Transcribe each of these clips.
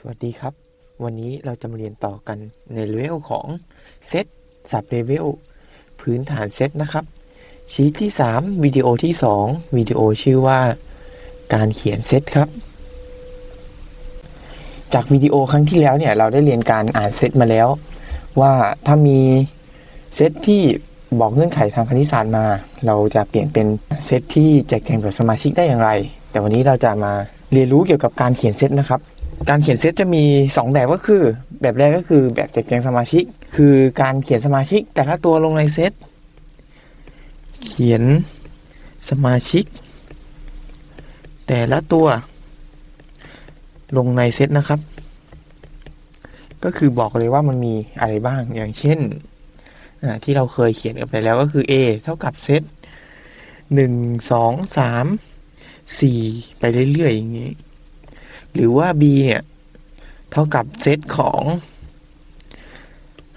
สวัสดีครับ วันนี้เราจะมาเรียนต่อกันในเลเวลของเซตสับเลเวลพื้นฐานเซตนะครับ ชีทที่ 3 วิดีโอที่ 2 วิดีโอชื่อว่า การเขียนเซตครับ จากวิดีโอครั้งที่แล้วเนี่ย เราได้เรียนการอ่านเซตมาแล้ว ว่าถ้ามีเซตที่บอกเงื่อนไขทางคณิตศาสตร์มา เราจะเปลี่ยนเป็นเซตที่แจกแจงแบบสมาชิกได้อย่างไร แต่วันนี้เราจะมาเรียนรู้เกี่ยวกับการเขียนเซตนะครับ การเขียนเซตจะมี 2 แบบก็คือ แบบแรกก็คือแบบแจกแจงสมาชิก คือการเขียนสมาชิก แต่ละตัวลงในเซตเขียนสมาชิก แต่ละตัว ลงในเซตนะครับ ก็คือบอกเลยว่ามันมีอะไรบ้างอย่างเช่นที่เราเคยเขียนกันไปแล้วก็คือ A เท่ากับเซตหนึ่งสองสามสี่ไปเรื่อยๆอย่างนี้ หรือว่า b เนี่ย เท่ากับเซตของ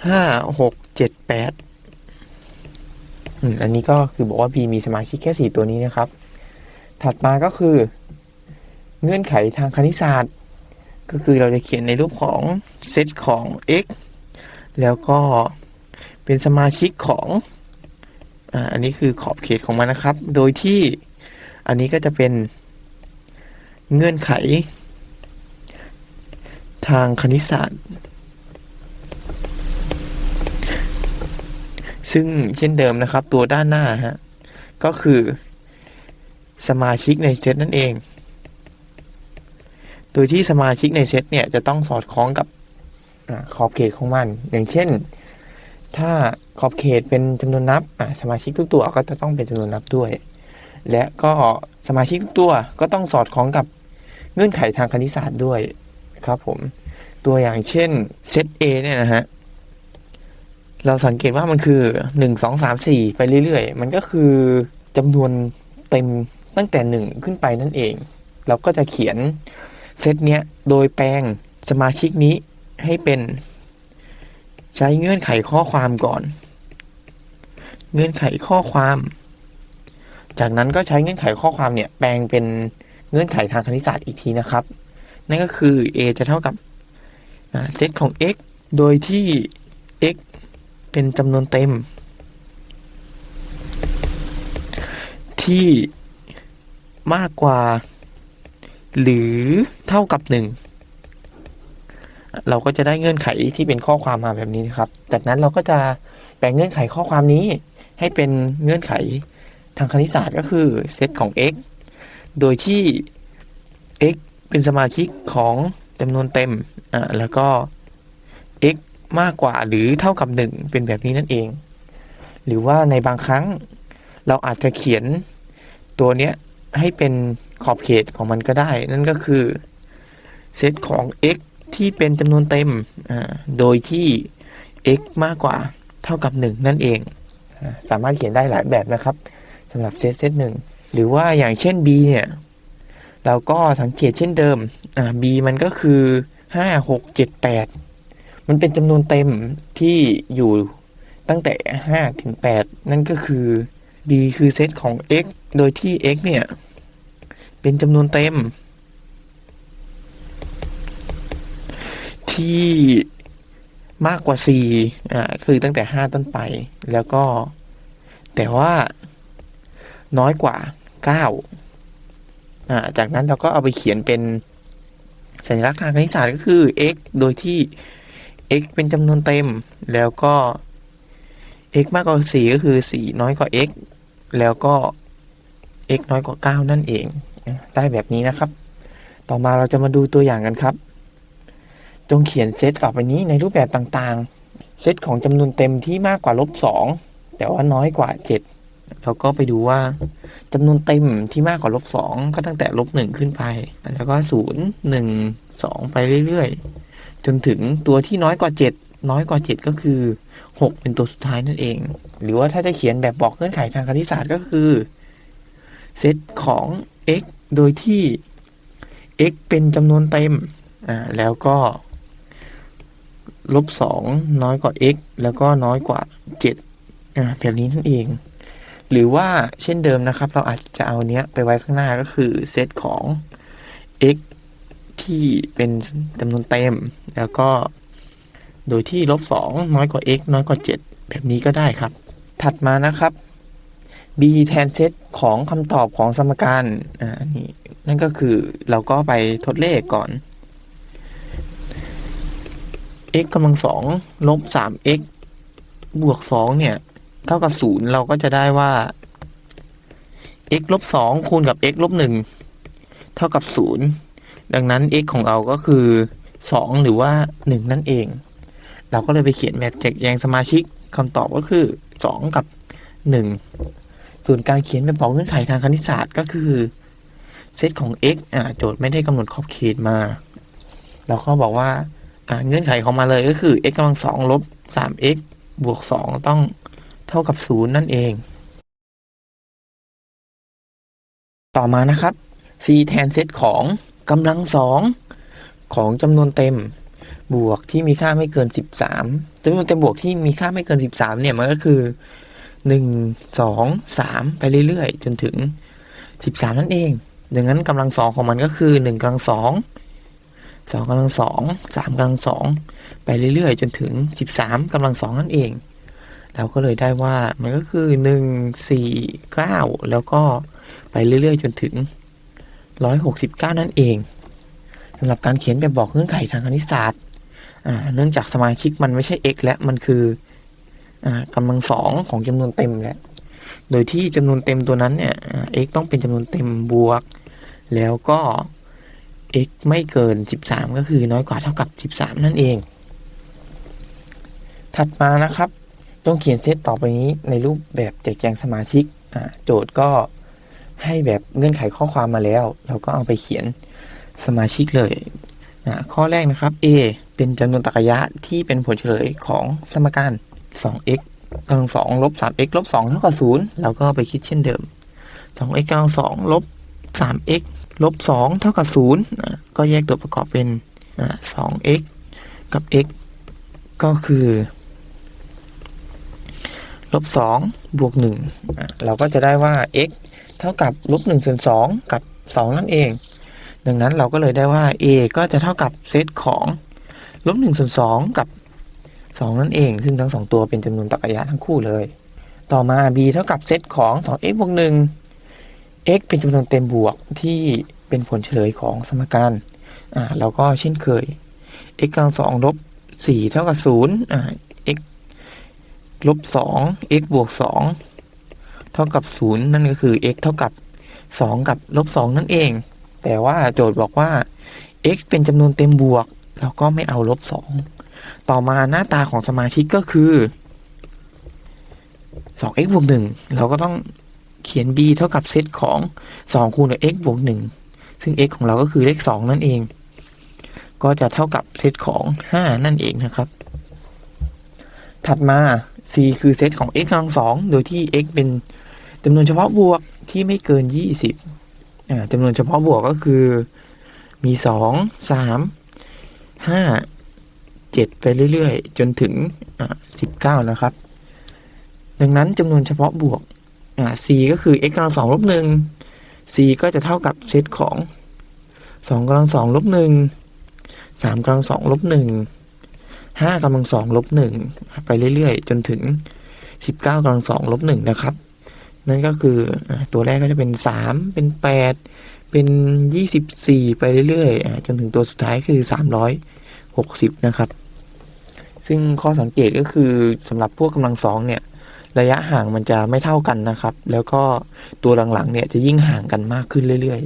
ห้าหกเจ็ดแปดอันนี้ก็คือบอกว่า b มีสมาชิกแค่สี่ตัวนี้นะครับ ถัดมาก็คือ เงื่อนไขทางคณิตศาสตร์ ก็คือเราจะเขียนในรูปของเซตของ x แล้วก็เป็นสมาชิกของอันนี้คือขอบเขตของมันนะครับ โดยที่อันนี้ก็จะเป็นเงื่อนไข ทางคณิตศาสตร์ ซึ่งเช่นเดิมนะครับตัวด้านหน้าฮะก็คือ สมาชิกในเซตนั่นเอง โดยที่สมาชิกในเซตเนี่ยจะต้องสอดคล้องกับอขอบเขตของมัน อย่างเช่น ถ้าขอบเขตเป็นจำนวนนับสมาชิกทุกตัวก็จะต้องเป็นจำนวนนับด้วย และก็สมาชิกทุกตัวก็ต้องสอดคล้องกับเงื่อนไขทางคณิตศาสตร์ด้วย ครับผม ตัวอย่างเช่นเซต A เนี่ยนะฮะ เราสังเกตว่ามันคือหนึ่งสองสามสี่ไปเรื่อยๆ มันก็คือจำนวนเต็มตั้งแต่หนึ่งขึ้นไปนั่นเอง เราก็จะเขียนเซตเนี้ยโดยแปลงสมาชิกนี้ให้เป็นใช้เงื่อนไขข้อความก่อน เงื่อนไขข้อความ จากนั้นก็ใช้เงื่อนไขข้อความเนี่ยแปลงเป็นเงื่อนไขทางคณิตศาสตร์อีกทีนะครับ นั่นก็คือ a จะเท่ากับเซตของ x โดยที่ x เป็นจำนวนเต็ม ที่มากกว่า หรือเท่ากับหนึ่งเราก็จะได้เงื่อนไขที่เป็นข้อความมาแบบนี้นะครับ จากนั้นเราก็จะแปลงเงื่อนไขข้อความนี้ ให้เป็นเงื่อนไขทางคณิตศาสตร์ก็คือเซตของ x โดยที่ x เป็นสมาชิกของจำนวนเต็มอ่าแล้วก็ x มากกว่าหรือเท่ากับ 1 เป็นแบบนี้นั่นเอง หรือว่าในบางครั้งเราอาจจะเขียนตัวเนี้ยให้เป็นขอบเขตของมันก็ได้ นั่นก็คือเซตของ x ที่เป็นจำนวนเต็มอ่าโดยที่ x มากกว่าเท่ากับ 1 นั่นเอง สามารถเขียนได้หลายแบบนะครับสำหรับเซตเซตหนึ่งหรือว่าอย่างเช่น b เนี่ย เราก็สังเกตเช่นเดิมอ่า b มันก็คือห้าหกเจ็ดแปดมันเป็นจำนวนเต็มที่อยู่ตั้งแต่ห้าถึงแปดนั่นก็คือ b คือเซตของ x โดยที่ x เนี่ย เป็นจำนวนเต็ม ที่มากกว่า 4 อ่า คือตั้งแต่ 5 ต้นไป แล้วก็ แต่ว่า น้อยกว่า 9 อ่าจากนั้นเราก็เอาไปเขียนเป็นสัญลักษณ์ทางคณิตศาสตร์ก็คือ x โดยที่ x เป็นจำนวนเต็ม แล้วก็ x มากกว่า 4 ก็คือ 4 น้อยกว่า x แล้วก็ x น้อยกว่า 9 นั่นเอง ได้แบบนี้นะครับ ต่อมาเราจะมาดูตัวอย่างกันครับ จงเขียนเซตต่อไปนี้ในรูปแบบต่างๆ เซตของจำนวนเต็มที่มากกว่าลบ 2 แต่ว่าน้อยกว่า 7 เราก็ไปดูว่าจำนวนเต็มที่มากกว่าลบ2ก็ตั้งแต่ลบ1ขึ้นไป แล้วก็0 1 2ไปเรื่อยๆ จนถึงตัวที่น้อยกว่า7น้อยกว่า7ก็คือ6เป็นตัวสุดท้ายนั่นเอง หรือว่าถ้าจะเขียนแบบบอกเงื่อนไขทางคณิตศาสตร์ก็คือเซตของ x โดยที่ x เป็นจำนวนเต็มอ่าแล้วก็ลบสองน้อยกว่า x แล้วก็น้อยกว่าเจ็ดอ่าแบบนี้นั่นเอง หรือว่าเช่นเดิมนะครับ เราอาจจะเอาเนี้ยไปไว้ข้างหน้าก็คือเซตของ x ที่เป็นจำนวนเต็ม แล้วก็ โดยที่ลบสองน้อยกว่า x น้อยกว่า 7 แบบนี้ก็ได้ครับ ถัดมานะครับ b แทนเซตของคำตอบของสมการอ่านี่นั่นก็คือเราก็ไปทดเลขก่อน x กำลังสองลบสาม x บวกสองเนี่ย เท่ากับศูนย์เราก็จะได้ว่า x ลบสองคูณกับ x ลบหนึ่งเท่ากับศูนย์ดังนั้น x ของเราก็คือสองหรือว่าหนึ่งนั่นเอง เราก็เลยไปเขียนแบบแจกแจงสมาชิกคำตอบก็คือสองกับหนึ่งส่วนการเขียนแบบบอกเงื่อนไขทางคณิตศาสตร์ก็คือเซตของ x อ่าโจทย์ไม่ได้กำหนดขอบเขตมา เราก็บอกว่าอ่าเงื่อนไขของมาเลยก็คือ x กำลังสองลบสาม x บวกสองต้อง เท่ากับศูนย์นั่นเอง ต่อมานะครับ c แทนเซตของกำลังสองของจำนวนเต็มบวกที่มีค่าไม่เกิน 13จำนวนเต็มบวกที่มีค่าไม่เกิน 13 เนี่ยมันก็คือ 1 2 3 ไปเรื่อยๆ จนถึง 13 นั่นเอง ดังนั้นกำลังสองของมันก็คือ1กำลังสองสองกำลังสองสามกำลังสองไปเรื่อยๆ จนถึง 13กำลังสองนั่นเอง เราก็เลยได้ว่ามันก็คือ 1 4 9 แล้วก็ไปเรื่อยๆ จนถึง 169 นั่นเองสำหรับการเขียนแบบบอกเงื่อนไขทางคณิตศาสตร์เนื่องจากสมาชิกมันไม่ใช่ x และมันคืออกำลังสองของจำนวนเต็มแหละโดยที่จำนวนเต็มตัวนั้นเนี่ยอ่า x ต้องเป็นจำนวนเต็มบวก แล้วก็ x ไม่เกิน 13 ก็คือน้อยกว่าเท่ากับ 13 นั่นเอง ถัดมานะครับ ต้องเขียนเซตต่อไปนี้ในรูปแบบแจกแจงสมาชิก โจทย์ก็ให้แบบเงื่อนไขข้อความมาแล้ว เราก็เอาไปเขียนสมาชิกเลยข้อแรกนะครับ a เป็นจำนวนตรรกะยะที่เป็นผลเฉลยของสมการ 2x กำลังสองลบ 3x ลบ2เท่ากับ0เราก็ไปคิดเช่นเดิม 2x กำลังสองลบ 3x ลบ2เท่ากับ0ก็แยกตัวประกอบเป็น 2x กับ x ก็คือ ลบ2บวก1อ่าเราก็จะได้ว่า x เท่ากับลบ1ส่วน2กับ2นั่นเอง ดังนั้นเราก็เลยได้ว่า a ก็จะเท่ากับเซตของลบ1ส่วน2กับ2นั่นเอง ซึ่งทั้ง2ตัวเป็นจำนวนตรรกะยะทั้งคู่เลย ต่อมา b เท่ากับเซตของ 2x บวก1 x เป็นจำนวนเต็มบวกที่เป็นผลเฉลยของสมการอ่าเราก็เช่นเคย x กำลังสองลบ4เท่ากับ0อ่า ลบ2 x บวก 2 เท่ากับ 0 นั่นก็คือ x เท่ากับ 2 กับลบ 2 นั่นเอง แต่ว่าโจทย์บอกว่า x เป็นจำนวนเต็มบวกเราก็ไม่เอาลบ 2 ต่อมาหน้าตาของสมาชิกก็คือ 2x บวก 1 เราก็ต้องเขียน b เท่ากับเซตของ 2 คูณกับ x บวก 1 ซึ่ง x ของเราก็คือเลข 2 นั่นเอง ก็จะเท่ากับเซตของ 5 นั่นเองนะครับ ถัดมา c คือเซตของ x กำลังสองโดยที่ x เป็นจำนวนเฉพาะบวกที่ไม่เกิน 20อ่าจำนวนเฉพาะบวกก็คือมี 2 3 5 7 ไปเรื่อยๆ จนถึงอ่า19 นะครับ ดังนั้นจำนวนเฉพาะบวกอ่า c ก็คือ x กำลังสองลบหนึ่ง c ก็จะเท่ากับเซตของสองกำลังสองลบหนึ่งสามกำลังสองลบหนึ่ง ห้ากำลังสองลบหนึ่งไปเรื่อยๆ จนถึงสิบเก้ากำลังสองลบหนึ่งนะครับ นั่นก็คือตัวแรกก็จะเป็นสามเป็นแปดเป็นยี่สิบสี่ไปเรื่อยๆ จนถึงตัวสุดท้ายคือสามร้อยหกสิบนะครับ ซึ่งข้อสังเกตก็คือสำหรับพวกกำลังสองเนี่ยระยะห่างมันจะไม่เท่ากันนะครับ แล้วก็ตัวหลังๆเนี่ยจะยิ่งห่างกันมากขึ้นเรื่อย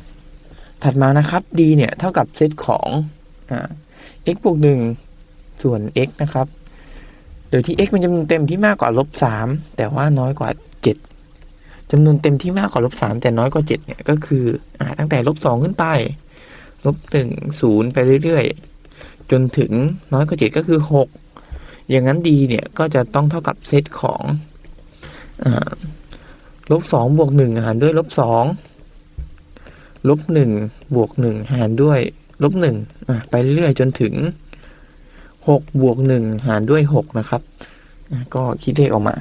ๆ ถัดมานะครับ d เนี่ยเท่ากับเซตของอ่า x บวกหนึ่งส่วน x นะครับ โดยที่ x เป็นจำนวนเต็มที่มากกว่าลบสามแต่ว่าน้อยกว่าเจ็ดจำนวนเต็มที่มากกว่าลบสามแต่น้อยกว่าเจ็ดเนี่ยก็คืออตั้งแต่ลบสองขึ้นไปลบหนึ่งศูนย์ไปเรื่อยๆ จนถึงน้อยกว่าเจ็ดก็คือหกอย่างนั้น d เนี่ยก็จะต้องเท่ากับเซตของลบสองบวกหนึ่งหารด้วยลบสองลบหนึ่งบวกหนึ่งหารด้วย ลบหนึ่งไปเรื่อยจนถึงหกบวกหนึ่งหารด้วยหกนะครับ ก็คิดเลขออกมา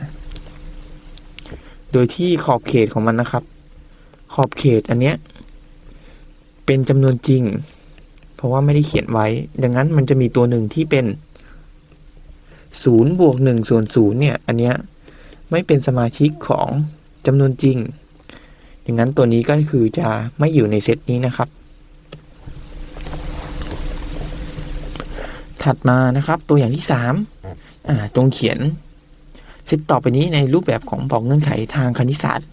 โดยที่ขอบเขตของมันนะครับ ขอบเขตอันเนี้ยเป็นจำนวนจริง เพราะว่าไม่ได้เขียนไว้ ดังนั้นมันจะมีตัวหนึ่งที่เป็นศูนย์บวกหนึ่งส่วนศูนย์เนี่ย อันเนี้ยไม่เป็นสมาชิกของจำนวนจริง ดังนั้นตัวนี้ก็คือจะไม่อยู่ในเซตนี้นะครับ ถัดมานะครับตัวอย่างที่สามอ่าตรงเขียนเซตต่อไปนี้ในรูปแบบของบอกเงื่อนไขทางคณิตศาสตร์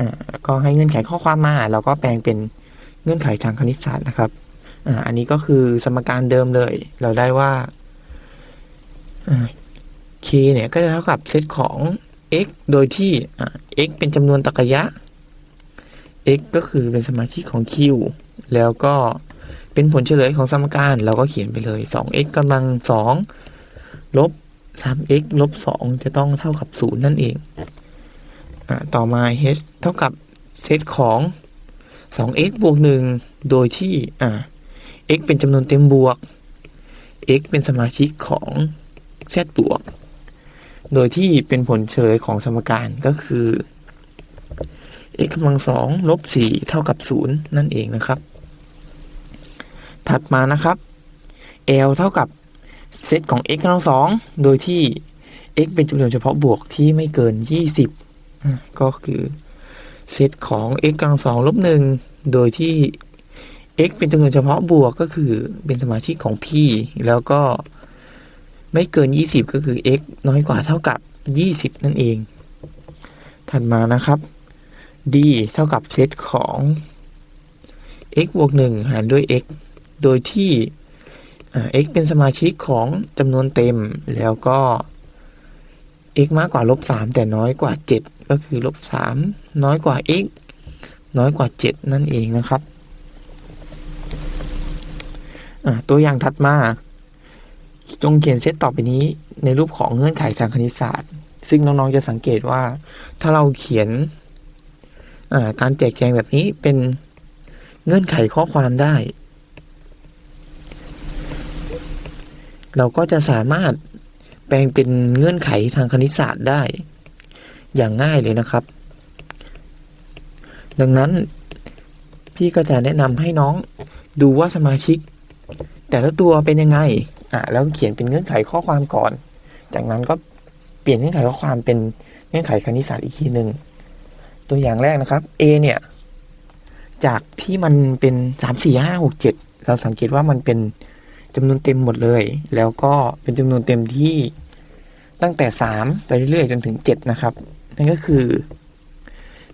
อ่าแล้วก็ให้เงื่อนไขข้อความมาเราก็แปลงเป็นเงื่อนไขทางคณิตศาสตร์นะครับอ่าอันนี้ก็คือสมการเดิมเลย เราได้ว่าอ่า k เนี่ยก็จะเท่ากับเซตของ x โดยที่อ่า x เป็นจำนวนตรรกะยะ x ก็คือเป็นสมาชิกของ q แล้วก็ เป็นผลเฉลยของสมการเราก็เขียนไปเลย 2x กำลัง 2 ลบ 3x ลบ 2 จะต้องเท่ากับ 0 นั่นเองอต่อมา h เท่ากับเซตของ 2x บวก 1 โดยที่ x เป็นจำนวนเต็มบวก x เป็นสมาชิกของ z บวก โดยที่เป็นผลเฉลยของสมการก็คือ x กำลังสองลบสี่เท่ากับศูนย์นั่นเองนะครับ ถัดมานะครับ l เท่ากับเซตของ x กำลังสองโดยที่ x เป็นจำนวนเฉพาะบวกที่ไม่เกิน 20 ก็คือเซตของ x กำลังสองลบหนึ่งโดยที่ x เป็นจำนวนเฉพาะบวกก็คือเป็นสมาชิกของ p แล้วก็ไม่เกิน 20 ก็คือ x น้อยกว่าเท่ากับ 20 นั่นเอง ถัดมานะครับ d เท่ากับเซตของ x บวก1หารด้วย x โดยที่ x เป็นสมาชิกของจำนวนเต็มแล้วก็ x มากกว่าลบ3แต่น้อยกว่า 7 ก็คือลบ3น้อยกว่า x น้อยกว่า 7 นั่นเองนะครับ ตัวอย่างถัดมา จงเขียนเซตต่อไปนี้ในรูปของเงื่อนไขทางคณิตศาสตร์ ซึ่งน้องๆจะสังเกตว่า ถ้าเราเขียนการแจกแจงแบบนี้เป็นเงื่อนไขข้อความได้ เราก็จะสามารถแปลงเป็นเงื่อนไขทางคณิตศาสตร์ได้ อย่างง่ายเลยนะครับ ดังนั้นพี่ก็จะแนะนำให้น้องดูว่าสมาชิก แต่ละตัวเป็นยังไงอะแล้วเขียนเป็นเงื่อนไขข้อความก่อน จากนั้นก็เปลี่ยนเงื่อนไขข้อความเป็นเงื่อนไขคณิตศาสตร์อีกทีหนึ่งตัวอย่างแรกนะครับ A เนี่ยจากที่มันเป็นสามสี่ห้าหกเจ็ดเราสังเกตว่ามันเป็น จำนวนเต็มหมดเลย แล้วก็เป็นจำนวนเต็มที่ตั้งแต่สามไปเรื่อยๆ จนถึงเจ็ดนะครับ นั่นก็คือ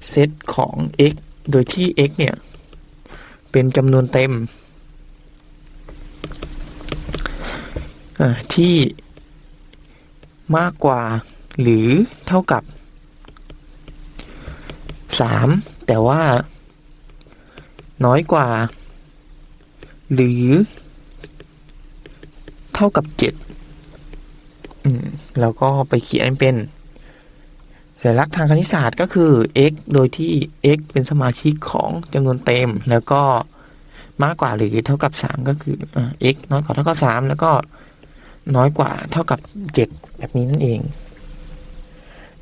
เซตของ x โดยที่ x เนี่ย เป็นจำนวนเต็มที่มากกว่าหรือเท่ากับ 3 แต่ว่า น้อยกว่า หรือ เท่ากับ7อืมแล้วก็ไปเขียนเป็นสัญลักษณ์ทางคณิตศาสตร์ก็คือ x โดยที่ x เป็นสมาชิกของจำนวนเต็ม แล้วก็มากกว่าหรือเท่ากับ 3 ก็คือ x น้อยกว่าเท่ากับ 3 แล้วก็น้อยกว่าเท่ากับ 7 แบบนี้นั่นเอง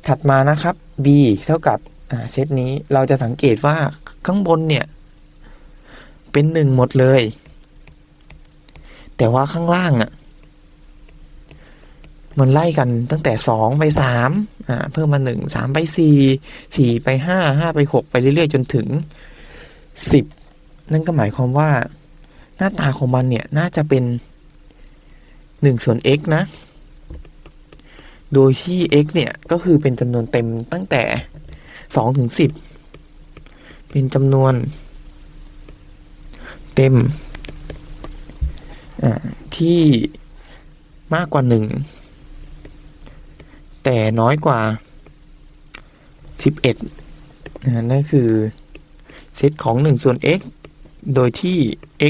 ถัดมานะครับ b เท่ากับเซตนี้เราจะสังเกตว่าข้างบนเนี่ย เป็นหนึ่งหมดเลย แต่ว่าข้างล่างอะ่ะ มันไล่กันตั้งแต่สองไปสามอ่าเพิ่มมาหนึ่งสามไปสี่สี่ไปห้าห้าไปหกไปเรื่อยๆ จนถึงสิบนั่นก็หมายความว่าหน้าตาของมันเนี่ยน่าจะเป็นหนึ่งส่วน x นะ โดยที่ x เนี่ย ก็คือเป็นจำนวนเต็มตั้งแต่สองถึงสิบเป็นจำนวนเต็มที่มากกว่าหนึ่ง แต่น้อยกว่าสิบเอ็ดนั่นคือเซตของหนึ่งส่วน x โดยที่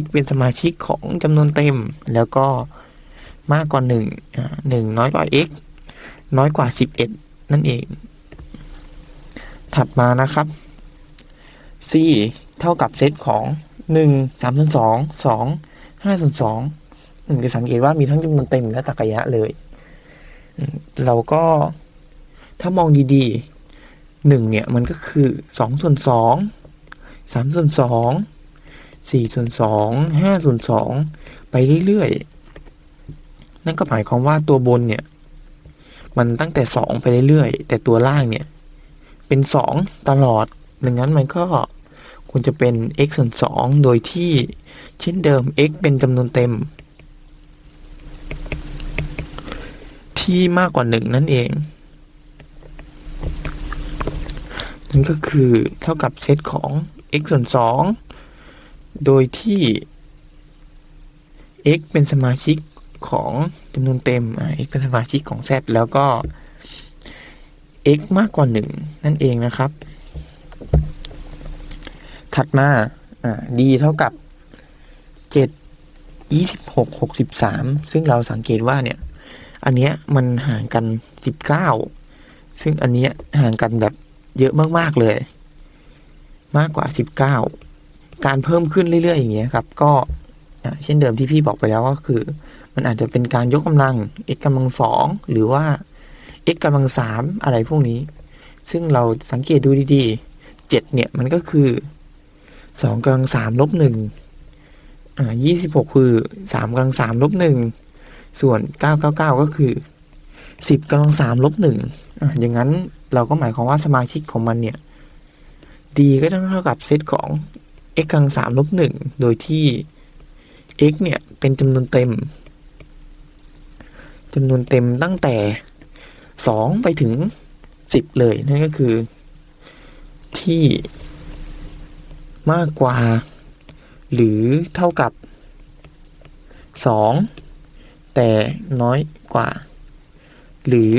x เป็นสมาชิกของจำนวนเต็ม แล้วก็มากกว่าหนึ่งหนึ่งน้อยกว่า x น้อยกว่าสิบเอ็ดนั่นเอง ถัดมานะครับ c เท่ากับเซตของหนึ่งสามส่วนสองสองห้าส่วนสองจะสังเกตว่ามีทั้งจำนวนเต็มและตรรกะยะเลย เราก็ถ้ามองดีๆหนึ่งเนี่ยมันก็คือสองส่วนสองสามส่วนสองสี่ส่วนสองห้าส่วนสองไปเรื่อยๆ นั่นก็หมายความว่าตัวบนเนี่ย มันตั้งแต่สองไปเรื่อยๆ แต่ตัวล่างเนี่ย เป็นสองตลอด ดังนั้นมันก็ควรจะเป็น x ส่วนสองโดยที่เช่นเดิม x เป็นจำนวนเต็ม ที่มากกว่าหนึ่งนั่นเอง นั่นก็คือเท่ากับเซตของ x ส่วนสองโดยที่ x เป็นสมาชิกของจำนวนเต็ม x เป็นสมาชิกของ z แล้วก็ x มากกว่าหนึ่งนั่นเองนะครับ ถัดมา d เท่ากับเจ็ดยี่สิบหกหกสิบสามซึ่งเราสังเกตว่าเนี่ย อันเนี้ยมันห่างกันสิบเก้าซึ่งอันเนี้ยห่างกันแบบเยอะมากๆเลย มากกว่าสิบเก้าการเพิ่มขึ้นเรื่อย ๆ อย่างเงี้ยครับ ก็เช่นเดิมที่พี่บอกไปแล้วก็คือ มันอาจจะเป็นการยกกำลัง x กำลังสองหรือว่า x กำลังสามอะไรพวกนี้ ซึ่งเราสังเกตดูดีๆเจ็ดเนี่ยมันก็คือสองกำลังสามลบหนึ่งอ่ายี่สิบหกคือสามกำลังสามลบหนึ่ง ส่วนเก้าเก้าเก้าก็คือสิบกำลังสามลบหนึ่งอ่าอย่างนั้นเราก็หมายความว่าสมาชิกของมันเนี่ย d ก็ต้องเท่ากับเซตของ x กำลังสามลบหนึ่งโดยที่ x เนี่ย เป็นจำนวนเต็มจำนวนเต็มตั้งแต่สองไปถึงสิบเลย นั่นก็คือ ที่มากกว่า หรือเท่ากับสอง แต่น้อยกว่า หรือ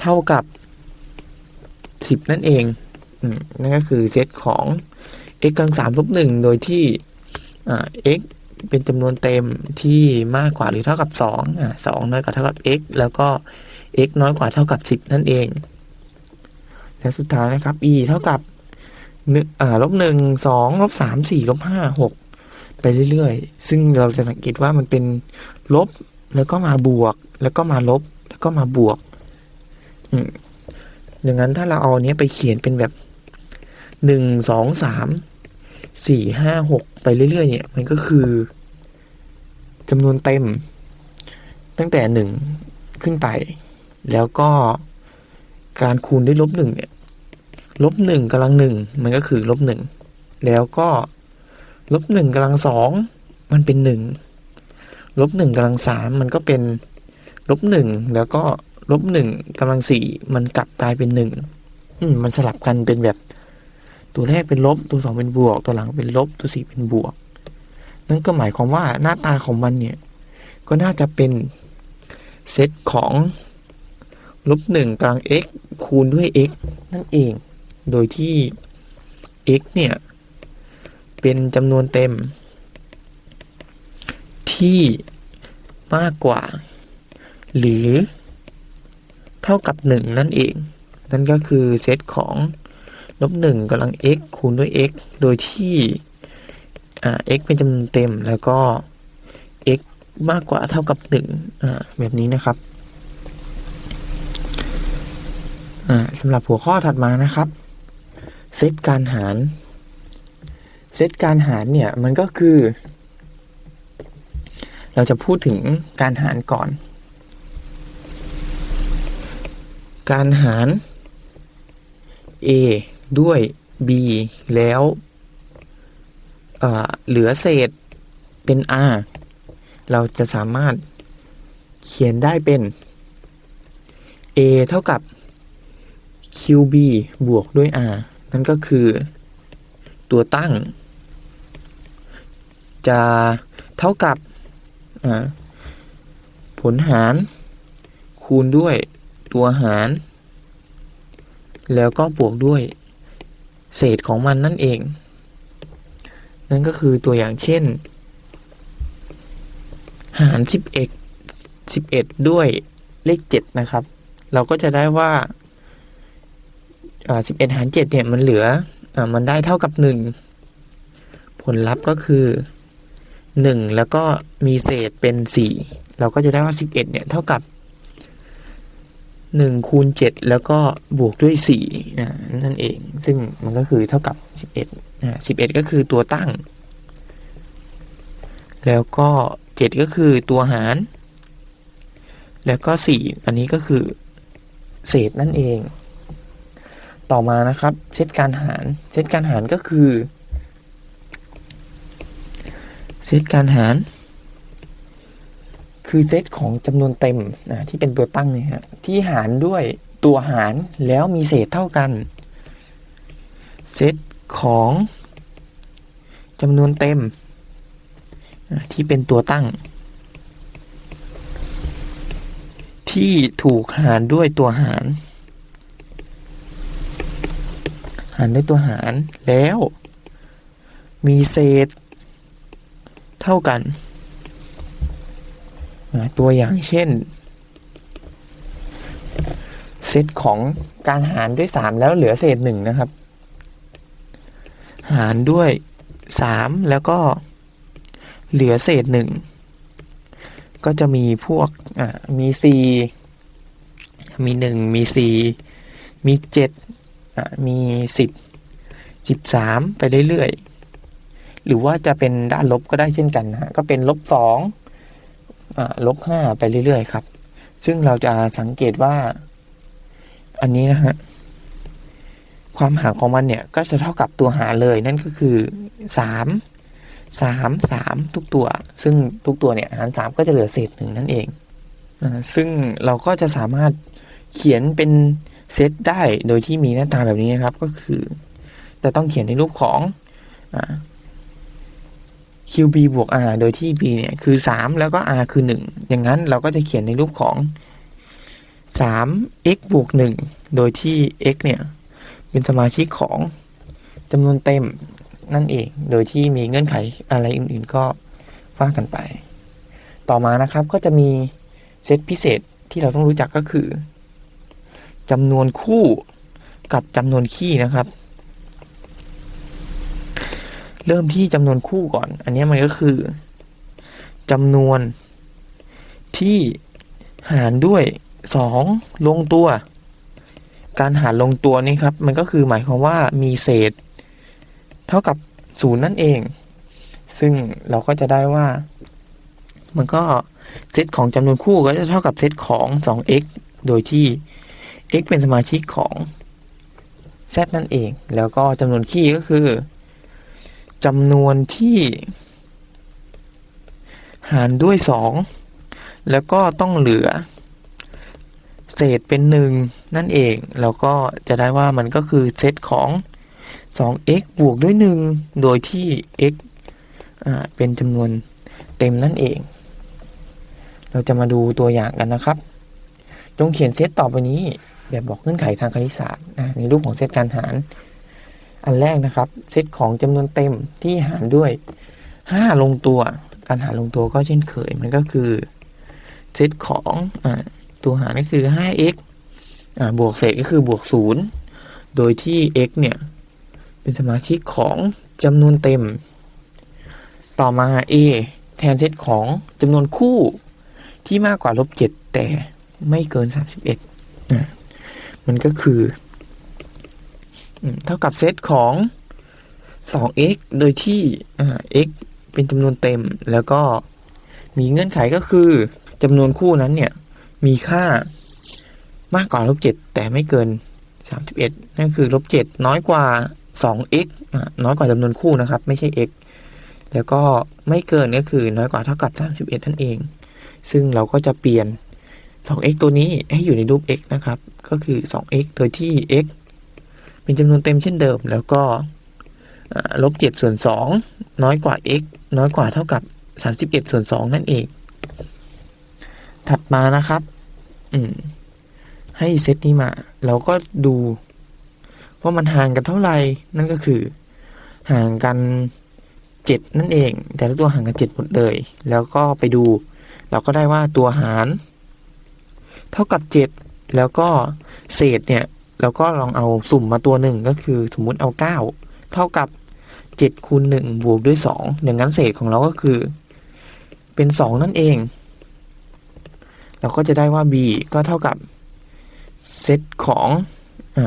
เท่ากับสิบนั่นเองอนั่นก็คือเซตของ x กำลังสามลบหนึ่งโดยที่ x เป็นจำนวนเต็มที่มากกว่าหรือเท่ากับสองอ่าสองน้อยกว่าเท่ากับ x แล้วก็ x น้อยกว่าเท่ากับสิบนั่นเอง และสุดท้ายนะครับ e เท่ากับหนึ่งอ่าลบหนึ่งสองลบสามสี่ลบห้าหก ไปเรื่อยๆ ซึ่งเราจะสังเกตว่ามันเป็นลบ แล้วก็มาบวก แล้วก็มาลบ แล้วก็มาบวกอืมดังนั้นถ้าเราเอาเนี้ยไปเขียนเป็นแบบหนึ่งสองสามสี่ห้าหกไปเรื่อยๆ เนี่ย มันก็คือจำนวนเต็ม ตั้งแต่หนึ่งขึ้นไป แล้วก็การคูณด้วยลบหนึ่งเนี่ยลบหนึ่งกำลังหนึ่งมันก็คือลบหนึ่งแล้วก็ ลบหนึ่งกำลังสองมันเป็นหนึ่งลบหนึ่งกำลังสามมันก็เป็นลบหนึ่งแล้วก็ลบหนึ่งกำลังสี่มันกลับกลายเป็นหนึ่งมมันสลับกันเป็นแบบ ตัวแรกเป็นลบตัวสองเป็นบวก ตัวหลังเป็นลบตัวสี่เป็นบวก นั่นก็หมายความว่าหน้าตาของมันเนี่ย ก็น่าจะเป็นเซตของลบหนึ่งกลาง x คูณด้วย x นั่นเอง โดยที่ x เนี่ย เป็นจำนวนเต็ม ที่มากกว่า หรือเท่ากับหนึ่งนั่นเอง นั่นก็คือเซตของลบหนึ่งกำลัง x คูณด้วย x โดยที่ x เป็นจำนวนเต็มแล้วก็ x มากกว่าเท่ากับหนึ่งอ่าแบบนี้นะครับสำหรับหัวข้อถัดมานะครับ เซตการหาร ซตการหารเนี่ยมันก็คือ เราจะพูดถึงการหารก่อน การหาร a ด้วย b แล้วเหลือเศษเป็น r เราจะสามารถเขียนได้เป็น a เท่ากับ qb บวกด้วย r นั่นก็คือตัวตั้ง จะเท่ากับผลหารคูณด้วยตัวหาร แล้วก็บวกด้วยเศษของมันนั่นเอง นั่นก็คือตัวอย่างเช่น หารสิบเอ็ดสิบเอ็ดด้วยเลขเจ็ดนะครับ เราก็จะได้ว่าสิบเอ็ดหารเจ็ดเนี่ย มันเหลืออมันได้เท่ากับหนึ่งผลลัพธ์ก็คือ หนึ่งแล้วก็มีเศษเป็นสี่เราก็จะได้ว่าสิบเอ็ดเนี่ย เท่ากับหนึ่งคูณเจ็ดแล้วก็บวกด้วยสี่นั่นเอง ซึ่งมันก็คือเท่ากับสิบเอ็ดสิบเอ็ดก็คือตัวตั้ง แล้วก็เจ็ดก็คือตัวหาร แล้วก็สี่อันนี้ก็คือเศษนั่นเอง ต่อมานะครับ เซตการหาร เซตการหารก็คือ เซตการหาร คือเซตของจำนวนเต็มนะที่เป็นตัวตั้งเนี่ยฮะที่หารด้วยตัวหารแล้วมีเศษเท่ากัน เซตของจำนวนเต็ม ที่เป็นตัวตั้ง ที่ถูกหารด้วยตัวหาร หารด้วยตัวหารแล้ว มีเศษ เท่ากันอะตัวอย่างเช่น เซตของการหารด้วยสามแล้วเหลือเศษหนึ่งนะครับ หารด้วยสามแล้วก็เหลือเศษหนึ่งก็จะมีพวกอะมีสี่มีหนึ่งมีสี่มีเจ็ดอะมีสิบสิบสามไปเรื่อยๆ หรือว่าจะเป็นด้านลบก็ได้เช่นกันนะฮะก็เป็นลบสองลบห้าไปเรื่อยๆครับ ซึ่งเราจะสังเกตว่า อันนี้นะฮะความห่างของมันเนี่ยก็จะเท่ากับตัวหารเลยนั่นก็คือสามสามสามทุกตัว ซึ่งทุกตัวเนี่ยหารสามก็จะเหลือเศษหนึ่งนั่นเองนะซึ่งเราก็จะสามารถเขียนเป็นเซตได้โดยที่มีหน้าตาแบบนี้นะครับก็คือ จะต้องเขียนในรูปของ QB บวก R โดยที่ B เนี่ยคือ 3 แล้วก็ R คือ 1 อย่างนั้นเราก็จะเขียนในรูปของ 3 x บวก 1 โดยที่ x เนี่ยเป็นสมาชิกของจำนวนเต็มนั่นเอง โดยที่มีเงื่อนไขอะไรอื่นๆก็ว่ากันไป ต่อมานะครับก็จะมีเซตพิเศษที่เราต้องรู้จักก็คือจำนวนคู่กับจำนวนคี่นะครับ เริ่มที่จำนวนคู่ก่อน อันนี้มันก็คือจำนวนที่หารด้วยสองลงตัว การหารลงตัวนี่ครับ มันก็คือหมายความว่ามีเศษ เท่ากับศูนย์นั่นเอง ซึ่งเราก็จะได้ว่า มันก็เซตของจำนวนคู่ก็จะเท่ากับเซตของ 2x โดยที่ x เป็นสมาชิกของ z นั่นเอง แล้วก็จำนวนคี่ก็คือ จำนวนที่ หารด้วย 2 แล้วก็ต้องเหลือ เศษเป็นหนึ่งนั่นเอง แล้วก็จะได้ว่ามันก็คือเซตของ 2x บวกด้วย 1 โดยที่ x อ่าเป็นจำนวนเต็มนั่นเอง เราจะมาดูตัวอย่างกันนะครับ จงเขียนเซตต่อไปนี้แบบบอกเงื่อนไขทางคณิตศาสตร์นะในรูปของเซตการหาร อันแรกนะครับ เซตของจำนวนเต็มที่หารด้วย 5 ลงตัว การหารลงตัวก็เช่นเคย มันก็คือ เซตของอตัวหารก็คือ 5x อบวกเศษก็คือบวก 0 โดยที่ x เนี่ย เป็นสมาชิกของจำนวนเต็ม ต่อมา a แทนเซตของจำนวนคู่ที่มากกว่าลบ 7 แต่ไม่เกิน 31นะมันก็คือ เท่ากับเซตของ 2x โดยที่ x เป็นจำนวนเต็ม แล้วก็มีเงื่อนไขก็คือจำนวนคู่นั้นเนี่ย มีค่ามากกว่าลบ7แต่ไม่เกิน 31 นั่นคือลบ7น้อยกว่า 2x น้อยกว่าจำนวนคู่นะครับ ไม่ใช่ x แล้วก็ไม่เกินก็คือน้อยกว่าเท่ากับ 31 นั่นเอง ซึ่งเราก็จะเปลี่ยน 2x ตัวนี้ให้อยู่ในรูป x นะครับ ก็คือ 2x โดยที่ x เป็นจำนวนเต็มเช่นเดิม แล้วก็ลบ7ส่วน 2 น้อยกว่า x น้อยกว่าเท่ากับ 31 ส่วน 2 นั่นเอง ถัดมานะครับให้เซตนี้มา เราก็ดูว่ามันห่างกันเท่าไหร่ นั่นก็คือ ห่างกันเจ็ดนั่นเอง แต่ละตัวห่างกันเจ็ดหมดเลย แล้วก็ไปดู เราก็ได้ว่าตัวหาร เท่ากับเจ็ดแล้วก็เศษเนี่ย เราก็ลองเอาสุ่มมาตัวหนึ่งก็คือสมมุติเอาเก้าเท่ากับเจ็ดคูณหนึ่งบวกด้วยสอย่างนั้นเศษของเราก็คือ เป็นสองนั่นเอง เราก็จะได้ว่า b ก็เท่ากับเซตของอ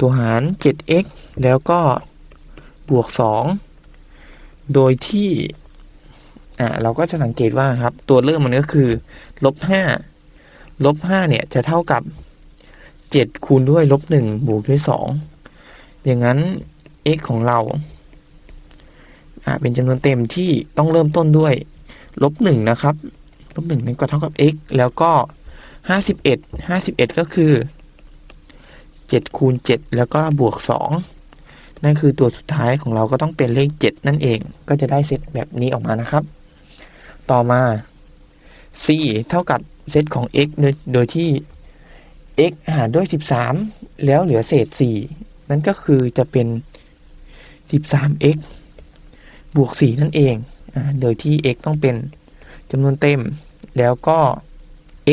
ตัวหาร 7x แล้วก็บวก 2 โดยที่เราก็จะสังเกตว่าครับ ตัวเริ่มมันก็คือลบห้าลบห้าเนี่ยจะเท่ากับ เจ็ดคูณด้วยลบหนึ่งบวกด้วยสองอย่างนั้น x ของเราเป็นจำนวนเต็มที่ต้องเริ่มต้นด้วยลบหนึ่งนะครับลบหนึ่งนั่นก็เท่ากับ x แล้วก็ห้าสิบเอ็ดห้าสิบเอ็ดก็คือเจ็ดคูณเจ็ดแล้วก็บวกสองนั่นคือตัวสุดท้ายของเราก็ต้องเป็นเลขเจ็ดนั่นเอง ก็จะได้เซตแบบนี้ออกมานะครับ ต่อมา c เท่ากับเซตของ x โดยที่ x หารด้วย 13 แล้วเหลือเศษ 4 นั่นก็คือจะเป็น 13x บวก 4 นั่นเองอโดยที่ x ต้องเป็นจำนวนเต็ม แล้วก็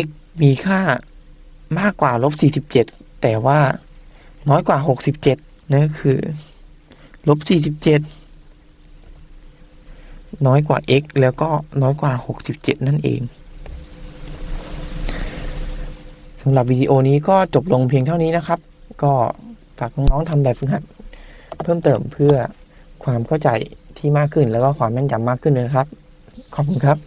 x มีค่ามากกว่าลบ 47 แต่ว่าน้อยกว่า 67 นั่นก็คือลบ 47 น้อยกว่า x แล้วก็น้อยกว่า 67 นั่นเองำหรับวิดีโอนี้ก็จบลงเพียงเท่านี้นะครับ ก็ฝากน้องๆทำแบบฝึกหัด เพิ่มเติมเพื่อความเข้าใจที่มากขึ้นแล้วก็ความแม่นยำมากขึ้นเลยนะครับ ขอบคุณครับ